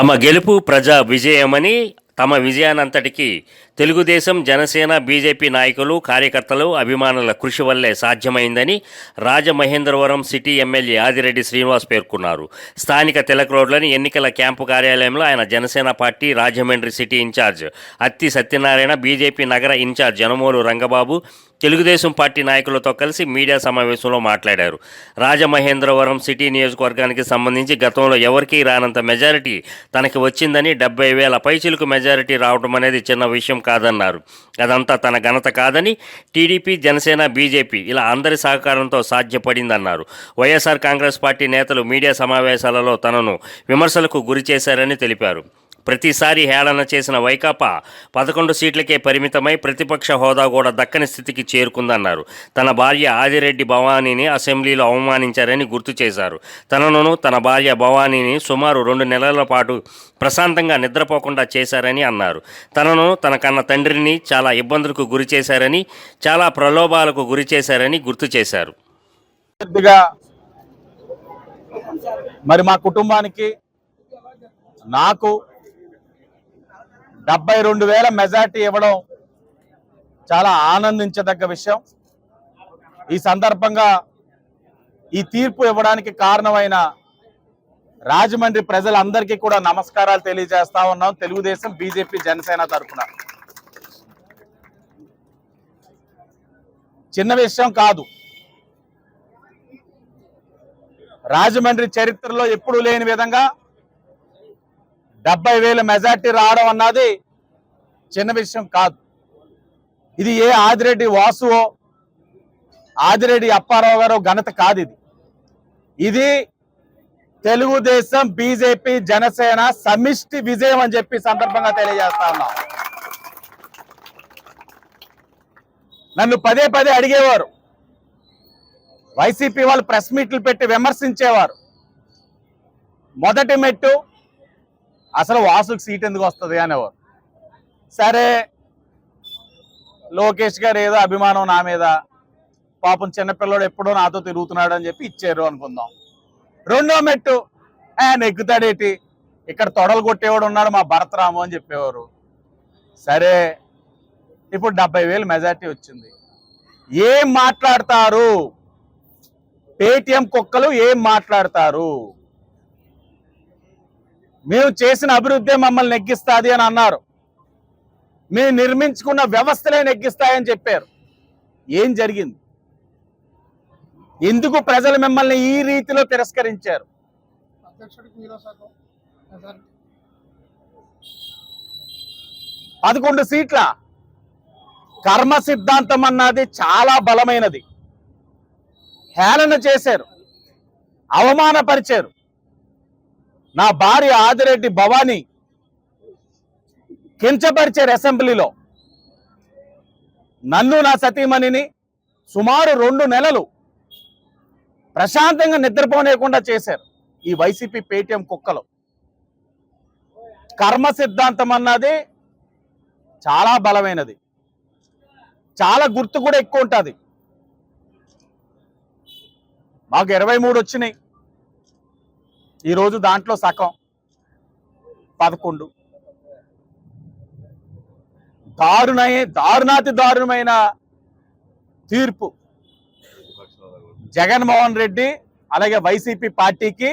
తమ గెలుపు ప్రజా విజయమని తమ విజయానంతటికి తెలుగుదేశం జనసేన బీజేపీ నాయకులు కార్యకర్తలు అభిమానుల కృషి వల్లే సాధ్యమైందని రాజమహేంద్రవరం సిటీ ఎమ్మెల్యే ఆదిరెడ్డి శ్రీనివాస్ పేర్కొన్నారు. స్థానిక తిలక్ రోడ్లోని ఎన్నికల క్యాంపు కార్యాలయంలో ఆయన Janasena party Rajahmundry city in charge Atti Satyanarayana BJP నగర in charge Janamolu Rangababu Telugu Desam party నాయకులతో కలిసి మీడియా సమావేశంలో మాట్లాడారు. రాజమహేంద్రవరం సిటీ నియోజకవర్గానికి సంబంధించి గతంలో ఎవరికీ రానంత మెజారిటీ తనకి వచ్చిందని డెబ్బై వేల పైచిలకు మెజారిటీ రావడం అనేది చిన్న విషయం కాదన్నారు. అదంతా తన ఘనత కాదని టీడీపీ జనసేన బీజేపీ ఇలా అందరి సహకారంతో సాధ్యపడిందన్నారు. వైఎస్ఆర్ కాంగ్రెస్ పార్టీ నేతలు మీడియా సమావేశాలలో తనను విమర్శలకు గురి చేశారని తెలిపారు. ప్రతిసారి హేళన చేసిన వైకాపా పదకొండు సీట్లకే పరిమితమై ప్రతిపక్ష హోదా కూడా దక్కని స్థితికి చేరుకుందన్నారు. తన భార్య ఆదిరెడ్డి భవానీని అసెంబ్లీలో అవమానించారని గుర్తు చేశారు. తనను తన భార్య భవానీని సుమారు రెండు నెలల పాటు ప్రశాంతంగా నిద్రపోకుండా చేశారని అన్నారు. తనను తన కన్న తండ్రిని చాలా ఇబ్బందులకు గురి చేశారని చాలా ప్రలోభాలకు గురి చేశారని గుర్తు చేశారు. మరి మా కుటుంబానికి నాకు డెబ్బై రెండు వేల మెజార్టీ ఇవ్వడం చాలా ఆనందించదగ్గ విషయం. ఈ సందర్భంగా ఈ తీర్పు ఇవ్వడానికి కారణమైన రాజమండ్రి ప్రజలందరికీ కూడా నమస్కారాలు తెలియజేస్తా ఉన్నాం. తెలుగుదేశం బీజేపీ జనసేన తరఫున. చిన్న విషయం కాదు. రాజమండ్రి చరిత్రలో ఎప్పుడూ లేని విధంగా డెబ్బై వేల మెజార్టీ రావడం అన్నది చిన్న విషయం కాదు. ఇది ఏ ఆదిరెడ్డి వాసువో ఆదిరెడ్డి అప్పారావు గారు ఘనత కాదు ఇది. ఇది తెలుగుదేశం బీజేపీ జనసేన సమిష్టి విజయం అని చెప్పి సందర్భంగా తెలియజేస్తా ఉన్నా. నన్ను పదే పదే అడిగేవారు. వైసీపీ వాళ్ళు ప్రెస్ మీట్లు పెట్టి విమర్శించేవారు. మొదటి మెట్టు అసలు వాసుకు సీట్ ఎందుకు వస్తుంది అనేవారు. సరే లోకేష్ గారు ఏదో అభిమానం నా మీద పాపం చిన్నపిల్లడు ఎప్పుడో నాతో తిరుగుతున్నాడు అని చెప్పి ఇచ్చారు అనుకుందాం. రెండో మెట్టు ఆయన ఎక్కుతాడేటి? ఇక్కడ తొడలు కొట్టేవాడు ఉన్నాడు మా భరతరాము అని చెప్పేవారు. సరే ఇప్పుడు డెబ్బై వేలు మెజార్టీ వచ్చింది. ఏం మాట్లాడతారు? పేటిఎం కుక్కలు ఏం మాట్లాడతారు? మేము చేసిన అభివృద్ధి మమ్మల్ని నెగ్గిస్తాది అని అన్నారు. మేము నిర్మించుకున్న వ్యవస్థలే నెగ్గిస్తాయని చెప్పారు. ఏం జరిగింది? ఎందుకు ప్రజలు మిమ్మల్ని ఈ రీతిలో తిరస్కరించారు? పదకొండు సీట్ల కర్మ సిద్ధాంతం అన్నది చాలా బలమైనది. హేళన చేశారు. అవమానపరిచారు. నా భార్య ఆదిరెడ్డి భవానీ కించపరిచారు అసెంబ్లీలో. నన్ను నా సతీమణిని సుమారు రెండు నెలలు ప్రశాంతంగా నిద్రపోనేయకుండా చేశారు ఈ వైసీపీ పేటీఎం కుక్కలు. కర్మ సిద్ధాంతం అన్నది చాలా బలమైనది. చాలా గుర్తు కూడా ఎక్కువ ఉంటుంది. మాకు ఇరవై మూడు వచ్చినాయి. ఈరోజు దాంట్లో సగం. పదకొండు. దారుణ దారుణాతి దారుణమైన తీర్పు. జగన్మోహన్ రెడ్డి అలాగే వైసీపీ పార్టీకి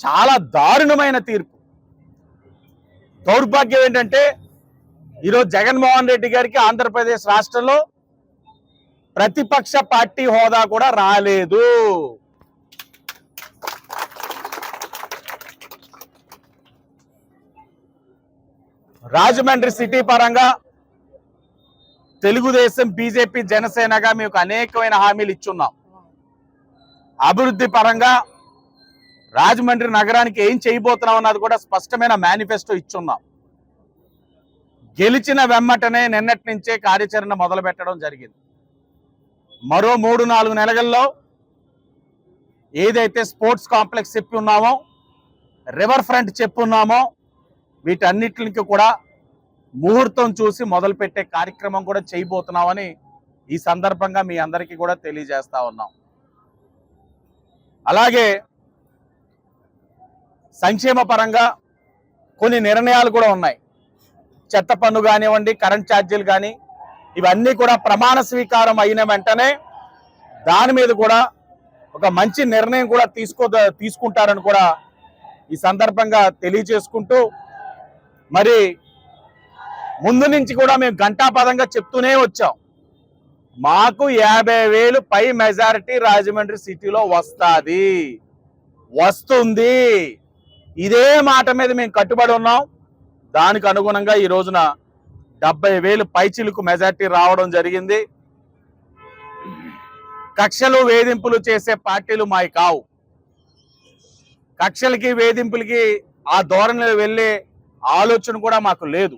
చాలా దారుణమైన తీర్పు. దౌర్భాగ్యం ఏంటంటే ఈరోజు జగన్మోహన్ రెడ్డి గారికి ఆంధ్రప్రదేశ్ రాష్ట్రంలో ప్రతిపక్ష పార్టీ హోదా కూడా రాలేదు. రాజమండ్రి సిటీ పరంగా తెలుగుదేశం బీజేపీ జనసేనగా మీకు అనేకమైన హామీలు ఇచ్చున్నాం. అభివృద్ధి పరంగా రాజమండ్రి నగరానికి ఏం చేయబోతున్నాం అన్నది కూడా స్పష్టమైన మేనిఫెస్టో ఇచ్చున్నాం. గెలిచిన వెమ్మటనే నిన్నటి నుంచే కార్యాచరణ మొదలు పెట్టడం జరిగింది. మరో మూడు నాలుగు నెలల్లో ఏదైతే స్పోర్ట్స్ కాంప్లెక్స్ చెప్పి ఉన్నామో రివర్ ఫ్రంట్ చెప్పున్నామో వీటన్నిటికి కూడా ముహూర్తం చూసి మొదలుపెట్టే కార్యక్రమం కూడా చేయబోతున్నామని ఈ సందర్భంగా మీ అందరికీ కూడా తెలియజేస్తా ఉన్నాం. అలాగే సంక్షేమ పరంగా కొన్ని నిర్ణయాలు కూడా ఉన్నాయి. చెత్త పన్ను కానివ్వండి కరెంట్ ఛార్జీలు కానీ ఇవన్నీ కూడా ప్రమాణ స్వీకారం అయిన వెంటనే దాని మీద కూడా ఒక మంచి నిర్ణయం కూడా తీసుకో తీసుకుంటారని కూడా ఈ సందర్భంగా తెలియజేసుకుంటూ మరి ముందు నుంచి కూడా మేము ఘంటాపదంగా చెప్తూనే వచ్చాం. మాకు యాభై వేలు పై మెజారిటీ రాజమండ్రి సిటీలో వస్తుంది. వస్తుంది. ఇదే మాట మీద మేము కట్టుబడి ఉన్నాం. దానికి అనుగుణంగా ఈ రోజున డెబ్బై వేలు పైచిలుకు మెజార్టీ రావడం జరిగింది. కక్షలు వేధింపులు చేసే పార్టీలు మావి కావు. కక్షలకి వేధింపులకి ఆ ధోరణిలో వెళ్ళే ఆలోచన కూడా మాకు లేదు.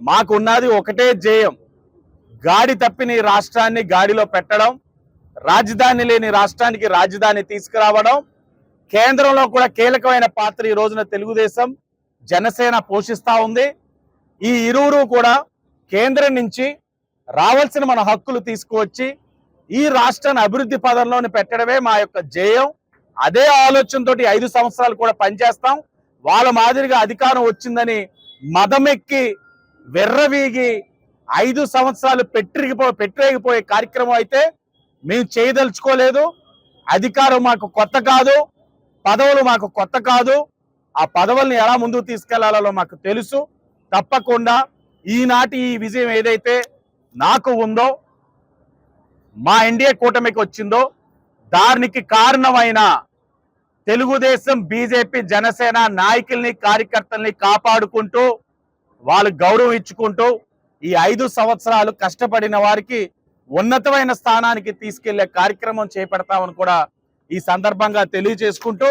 మాకు ఉన్నది ఒకటే జేయం గాడి తప్పిన ఈ రాష్ట్రాన్ని గాడిలో పెట్టడం రాజధాని లేని రాష్ట్రానికి రాజధాని తీసుకురావడం కేంద్రంలో కూడా కీలకమైన పాత్ర ఈ రోజున తెలుగుదేశం జనసేన పోషిస్తూ ఉంది. ఈ ఇరువురు కూడా కేంద్రం నుంచి రావాల్సిన మన హక్కులు తీసుకువచ్చి ఈ రాష్ట్రాన్ని అభివృద్ధి పదంలోని పెట్టడమే మా యొక్క జయం అదే ఆలోచనతోటి ఐదు సంవత్సరాలు కూడా పనిచేస్తాం. వాళ్ళ మాదిరిగా అధికారం వచ్చిందని మదమెక్కి వెర్రవీగి ఐదు సంవత్సరాలు పెట్టిరిగిపో పెట్టిరేగిపోయే కార్యక్రమం అయితే మేము చేయదలుచుకోలేదు. అధికారం మాకు కొత్త కాదు. పదవులు మాకు కొత్త కాదు. ఆ పదవుల్ని ఎలా ముందుకు తీసుకెళ్ళాలో మాకు తెలుసు. తప్పకుండా ఈనాటి ఈ విజయం ఏదైతే నాకు ఉందో మా ఎన్డీఏ కూటమికి వచ్చిందో దానికి కారణమైన తెలుగుదేశం బీజేపీ జనసేన నాయకుల్ని కార్యకర్తల్ని కాపాడుకుంటూ వాళ్ళు గౌరవం ఇచ్చుకుంటూ ఈ ఐదు సంవత్సరాలు కష్టపడిన వారికి ఉన్నతమైన స్థానానికి తీసుకెళ్ళే కార్యక్రమం చేపడతామని కూడా ఈ సందర్భంగా తెలియజేసుకుంటూ